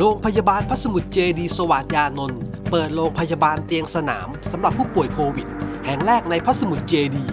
โรงพยาบาลพระสมุทรเจดีสวัสดยานนท์เปิดโรงพยาบาลเตียงสนามสำหรับผู้ป่วยโควิด แห่งแรกในพระสมุทรเจดี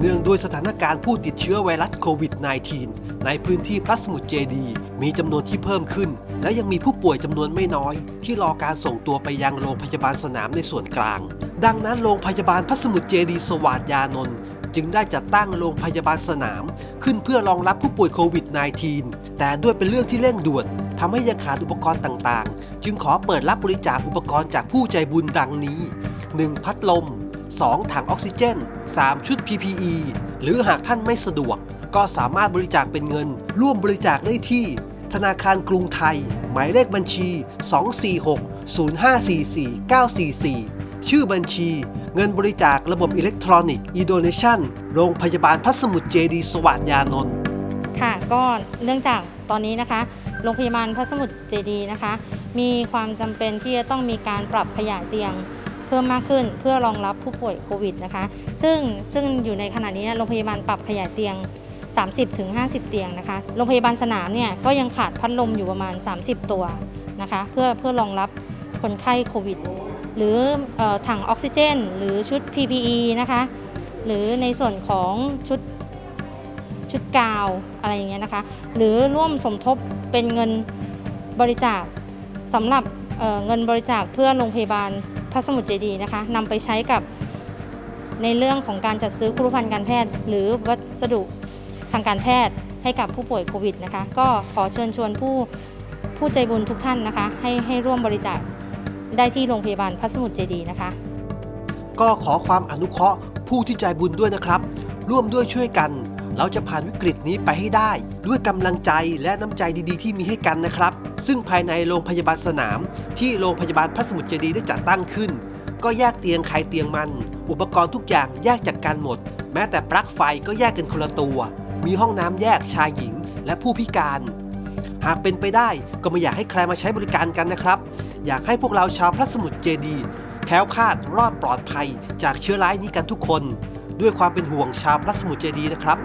เนื่องด้วยสถานการณ์ผู้ติดเชื้อไวรัสโควิด -19 ในพื้นที่พระสมุทรเจดี มีจำนวนที่เพิ่มขึ้น และยังมีผู้ป่วยจำนวนไม่น้อย ที่รอการส่งตัวไปยังโรงพยาบาลสนามในส่วนกลาง ดังนั้นโรงพยาบาลพระสมุทรเจดีสวัสดยานนท์ จึงได้จัดตั้งโรงพยาบาลสนาม ขึ้นเพื่อรองรับผู้ป่วยโควิด -19 แต่ด้วยเป็นเรื่องที่เร่งด่วนทำให้ยังขาดอุปกรณ์ต่างๆ จึงขอเปิดรับบริจาคอุปกรณ์จากผู้ใจบุญดังนี้ 1. พัดลม 2. ถังออกซิเจน 3. ชุด PPE หรือหากท่านไม่สะดวก ก็สามารถบริจาคเป็นเงิน ร่วมบริจาคได้ที่ ธนาคารกรุงไทย หมายเลขบัญชี 246 0544 944 ชื่อบัญชี เงินบริจาคระบบอิเล็กทรอนิกส์ e-donation โรงพยาบาลพระสมุทรเจดีสวัสดยานนท์ค่ะก็เนื่องจากตอนนี้นะคะ โรงพยาบาลพระสมุทรเจดีนะคะ มีความจำเป็นที่จะต้องมีการปรับขยายเตียงเพิ่มมากขึ้นเพื่อรองรับผู้ป่วยโควิดนะคะ ซึ่งซึ่งอยู่ในขณะนี้โรงพยาบาลปรับขยายเตียง 30-50 เตียงนะคะ โรงพยาบาลสนามเนี่ยก็ยังขาดพัดลมอยู่ประมาณ 30 ตัวนะคะ เพื่อเพื่อรองรับคนไข้โควิด หรืออถังออกซิเจน หรือชุด PPE นะคะ หรือในส่วนของชุดชุดกาวอะไรอย่างเงี้ยนะคะ หรือร่วมสมทบเป็นเงินบริจาคสำหรับเเงินบริจาคเพื่อโรงพยาบาลพระสมุทรเจดีนะคะนำไปใช้กับในเรื่องของการจัดซื้อคุรุภัณฑ์การแพทย์ หรือวัสดุทางการแพทย์ให้กับผู้ป่วยโควิดนะคะ ก็ขอเชิญชวนผู้ผู้ใจบุญทุกท่านนะคะ ให้ให้ร่วมบริจาค ได้ที่โรงพยาบาลพระสมุทรเจดีนะคะ ก็ขอความอนุเคราะห์ผู้ที่ใจบุญด้วยนะครับ ร่วมด้วยช่วยกัน เราจะผ่านวิกฤตนี้ไปให้ได้ ด้วยกำลังใจและน้ำใจดีๆ ที่มีให้กันนะครับ ซึ่งภายในโรงพยาบาลสนาม ที่โรงพยาบาลพระสมุทรเจดีได้จัดตั้งขึ้น ก็แยกเตียงใครเตียงมัน อุปกรณ์ทุกอย่างแยกจากกันหมด แม้แต่ปลั๊กไฟก็แยกกันคนละตัว มีห้องน้ำแยกชายหญิง และผู้พิการ หากเป็นไปได้ก็ไม่อยากให้ใครมาใช้บริการกันนะครับ อยากให้พวกเราชาวพระสมุทรเจดีแคล้วคลาดรอดปลอดภัยจากเชื้อร้ายนี้กันทุกคน ด้วยความเป็นห่วงชาวพระสมุทรเจดีนะครับ